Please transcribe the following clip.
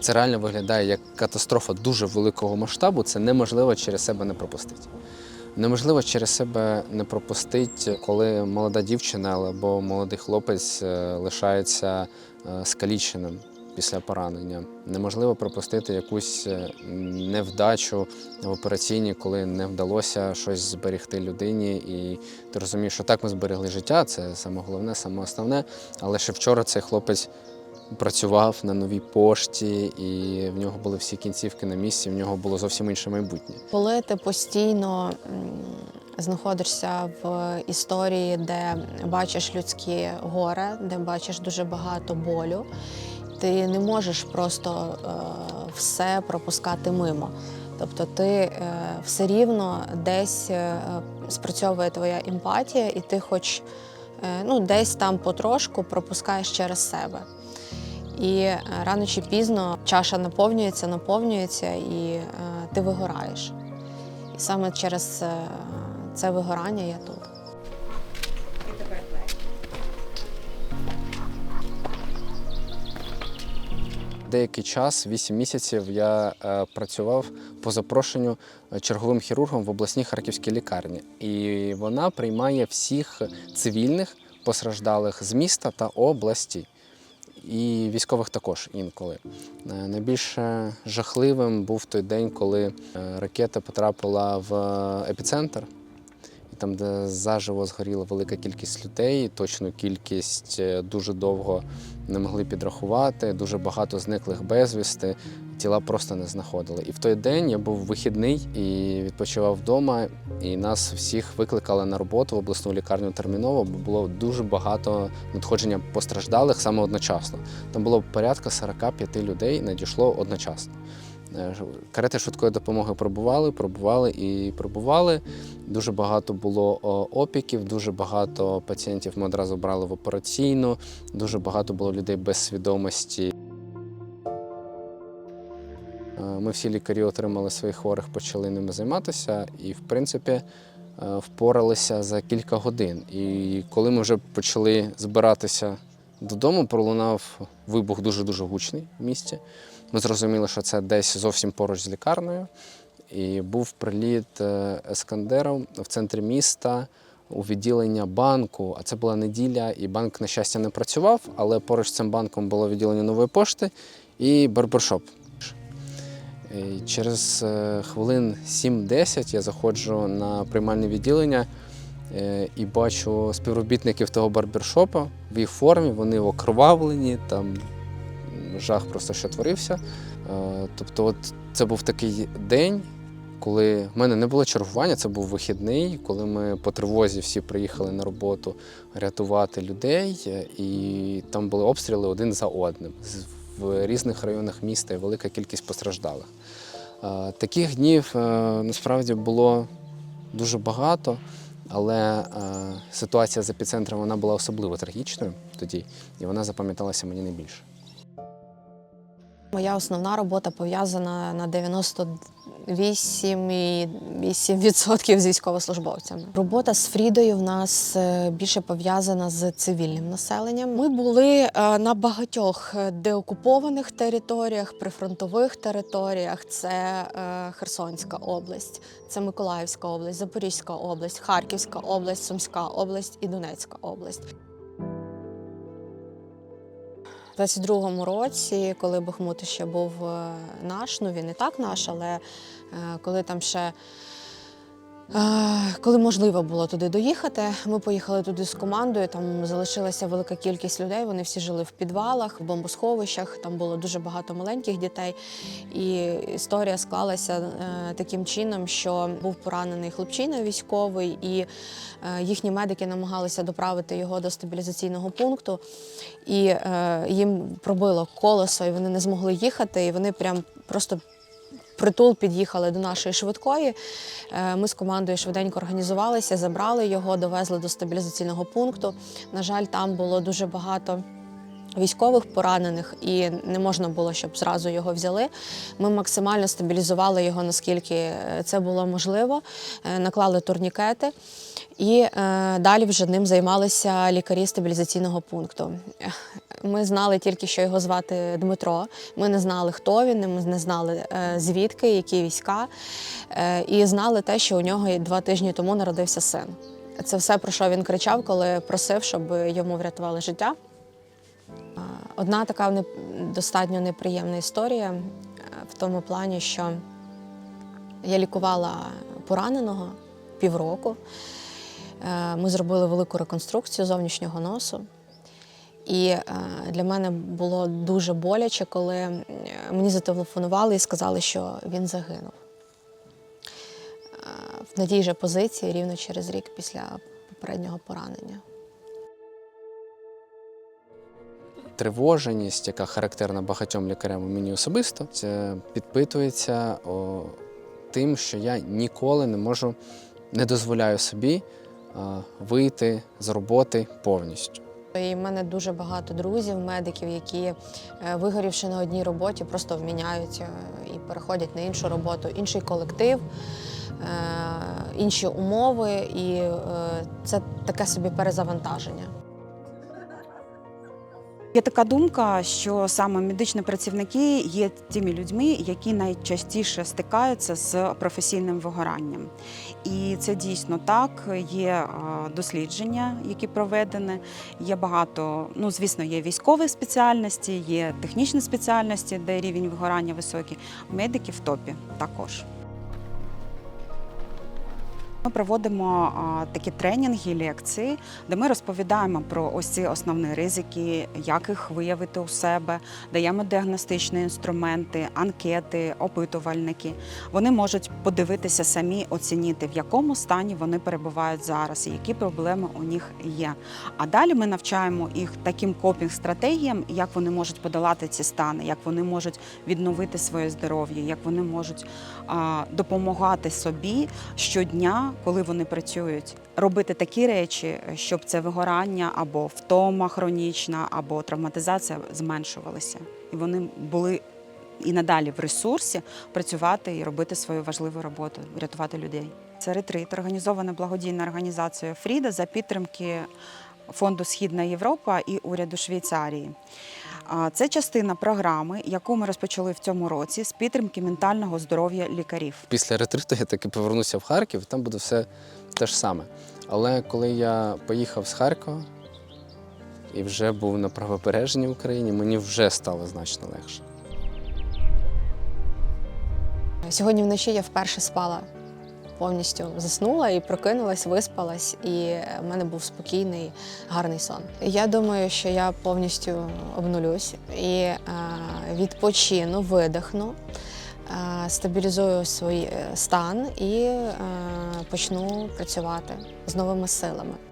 Це реально виглядає як катастрофа дуже великого масштабу. Це неможливо через себе не пропустити. Неможливо через себе не пропустити, коли молода дівчина або молодий хлопець е, лишається е, скаліченим після поранення. Неможливо пропустити якусь е, невдачу в операційній, коли не вдалося щось зберегти людині. І ти розумієш, що так ми зберегли життя, це саме головне, саме основне. Але ще вчора цей хлопець працював на новій пошті, і в нього були всі кінцівки на місці, в нього було зовсім інше майбутнє. Коли ти постійно знаходишся в історії, де бачиш людське горе, де бачиш дуже багато болю, ти не можеш просто е, все пропускати мимо. Тобто ти е, все рівно десь е, спрацьовує твоя емпатія, і ти хоч ну, десь там потрошку пропускаєш через себе. І е, рано чи пізно чаша наповнюється, наповнюється, і е, ти вигораєш. І саме через е, це вигорання я тут. Деякий час, 8 місяців, я працював по запрошенню черговим хірургом в обласній харківській лікарні. І вона приймає всіх цивільних постраждалих з міста та області. І військових також інколи. Найбільше е, жахливим був той день, коли е, ракета потрапила в е, епіцентр, там, де заживо згоріла велика кількість людей, точну кількість е, дуже довго не могли підрахувати, дуже багато зниклих безвісти, тіла просто не знаходили. І в той день я був вихідний і відпочивав вдома, і нас всіх викликали на роботу в обласну лікарню терміново, бо було дуже багато надходження постраждалих саме одночасно. Там було порядка 45 людей, надійшло одночасно. Е, Карети швидкої допомоги пробували, пробували і пробували. Дуже багато було опіків, дуже багато пацієнтів ми одразу брали в операційну, дуже багато було людей без свідомості. Е, Ми всі лікарі отримали своїх хворих, почали ними займатися і, в принципі, е, впоралися за кілька годин. І коли ми вже почали збиратися додому, пролунав вибух дуже-дуже гучний в місті. Ми зрозуміли, що це десь зовсім поруч з лікарнею. І був приліт е, ескандером в центрі міста у відділення банку. А це була неділя, і банк, на щастя, не працював, але поруч з цим банком було відділення нової пошти і барбершоп. І через е, хвилин 7-10 я заходжу на приймальне відділення е, і бачу співробітників того барбершопа в їх формі, вони окровавлені, там жах просто що творився. Е, Тобто, от це був такий день, коли в мене не було чергування, це був вихідний, коли ми по тривозі всі приїхали на роботу рятувати людей, е, і там були обстріли один за одним в різних районах міста і велика кількість постраждалих. Е, Таких днів насправді було дуже багато, але ситуація з епіцентром вона була особливо трагічною тоді, і вона запам'яталася мені найбільше. Моя основна робота пов'язана на 98,8% з військовослужбовцями. Робота з Фрідою в нас е, більше пов'язана з цивільним населенням. Ми були е, на багатьох е, деокупованих територіях, прифронтових територіях. Це Херсонська область, це Миколаївська область, Запорізька область, Харківська область, Сумська область і Донецька область. У 22-му році, коли Бахмут ще був е, наш, ну він не так наш, але е, коли там ще. Коли можливо було туди доїхати, ми поїхали туди з командою. Там залишилася велика кількість людей. Вони всі жили в підвалах, в бомбосховищах. Там було дуже багато маленьких дітей. І історія склалася е, таким чином, що був поранений хлопчина військовий, і е, їхні медики намагалися доправити його до стабілізаційного пункту. І е, їм пробило колесо, і вони не змогли їхати. І вони прям просто притул під'їхали до нашої швидкої. Е, Ми з командою швиденько організувалися, забрали його, довезли до стабілізаційного пункту. На жаль, там було дуже багато. Військових поранених і не можна було, щоб зразу його взяли. Ми максимально стабілізували його, наскільки е, це було можливо, Е, наклали турнікети. І далі вже ним займалися лікарі стабілізаційного пункту. Ми знали тільки, що його звати Дмитро. Ми не знали, хто він, ми не знали е, звідки, які війська. Е, і знали те, що у нього два тижні тому народився син. Це все, про що він кричав, коли просив, щоб йому врятували життя. Е, Одна така достатньо неприємна історія в тому плані, що я лікувала пораненого півроку. Ми зробили велику реконструкцію зовнішнього носу. І е, для мене було дуже боляче, коли е, мені зателефонували і сказали, що він загинув. Е, На тій же позиції рівно через рік після попереднього поранення. Тривоженість, яка характерна багатьом лікарям мені особисто, це підпитується о, тим, що я ніколи не можу, не дозволяю собі а, вийти з роботи повністю. І в мене дуже багато друзів, медиків, які, е, вигорівши на одній роботі, просто міняють е, і переходять на іншу роботу, інший колектив, е, інші умови, і е, це таке собі перезавантаження. Є така думка, що саме медичні працівники є тими людьми, які найчастіше стикаються з професійним вигоранням. І це дійсно так. Є е, дослідження, які проведені. Є багато, ну звісно, є військові спеціальності, є технічні спеціальності, де рівень вигорання високий. Медики в топі також. Ми проводимо такі тренінги, лекції, де ми розповідаємо про ось ці основні ризики, як їх виявити у себе, даємо діагностичні інструменти, анкети, опитувальники. Вони можуть подивитися самі, оцінити, в якому стані вони перебувають зараз і які проблеми у них є. А далі ми навчаємо їх таким копінг-стратегіям, як вони можуть подолати ці стани, як вони можуть відновити своє здоров'я, як вони можуть допомагати собі щодня, коли вони працюють, робити такі речі, щоб це вигорання або втома хронічна, або травматизація зменшувалися, і вони були. І надалі в ресурсі працювати і робити свою важливу роботу, рятувати людей. Це ретрит, організована благодійна організація Фріда за підтримки фонду Східна Європа і уряду Швейцарії. А, Це частина програми, яку ми розпочали в цьому році з підтримки ментального здоров'я лікарів. Після ретриту я таки повернуся в Харків, там буде все те ж саме. Але коли я поїхав з Харкова і вже був на правобережній Україні, мені вже стало значно легше. Сьогодні вночі я вперше спала повністю заснула і прокинулась, виспалась, і в мене був спокійний, гарний сон. Я думаю, що я повністю обнулюсь і е, відпочину, видихну, е, стабілізую свій е, стан і е, почну працювати з новими силами.